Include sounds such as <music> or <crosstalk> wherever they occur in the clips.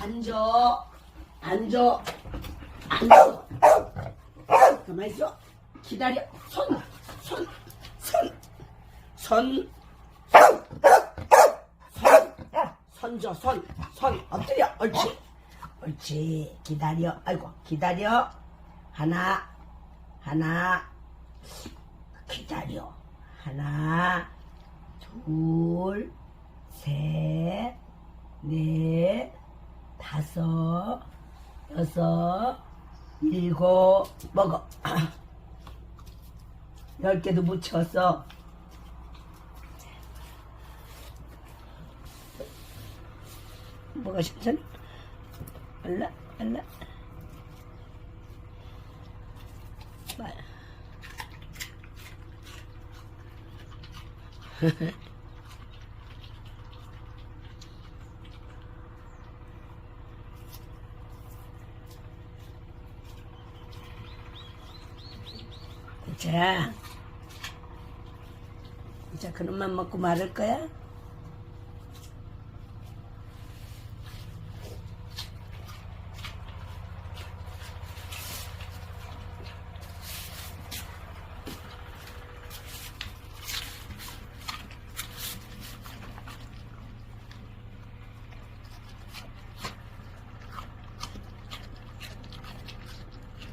앉아. 앉아. 앉아. 가만히 있어. 기다려. 손. 손. 손. 손. 손. 손줘. 손. 손. 엎드려. 옳지. 옳지. 기다려. 아이고. 기다려. 하나. 하나. 기다려. 하나. 둘. 셋. 넷. 다섯. 여섯. 일곱. 먹어. <clears throat> 열 개도 묻혔어. 뭐가 신선? 알라, 알라. 말. <laughs> 자, 자, 그놈만 먹고 말을 거야?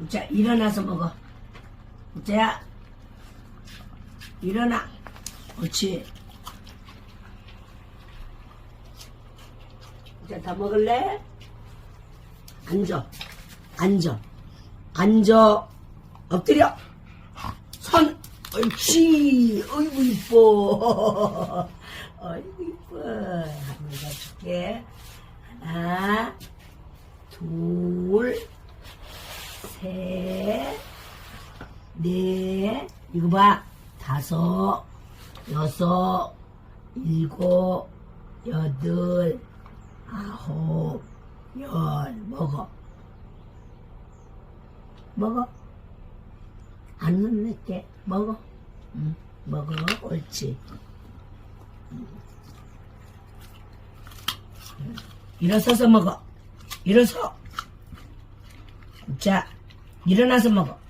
자, 일어나서 먹어. 자, 일어나. 그렇지. 자, 다 먹을래? 앉아. 앉아. 앉아. 엎드려. 손. 옳지. 어이구, 이뻐. <laughs> 어이구, 이뻐. 한번 더 줄게. 하나, 둘, 셋, 넷, 이거 봐. 다섯, 여섯, 일곱, 여덟, 아홉, 열. 먹어. 먹어. 안 혼낼게. 먹어. 응, 먹어. 옳지. 일어서서 먹어. 일어서. 자, 일어나서 먹어.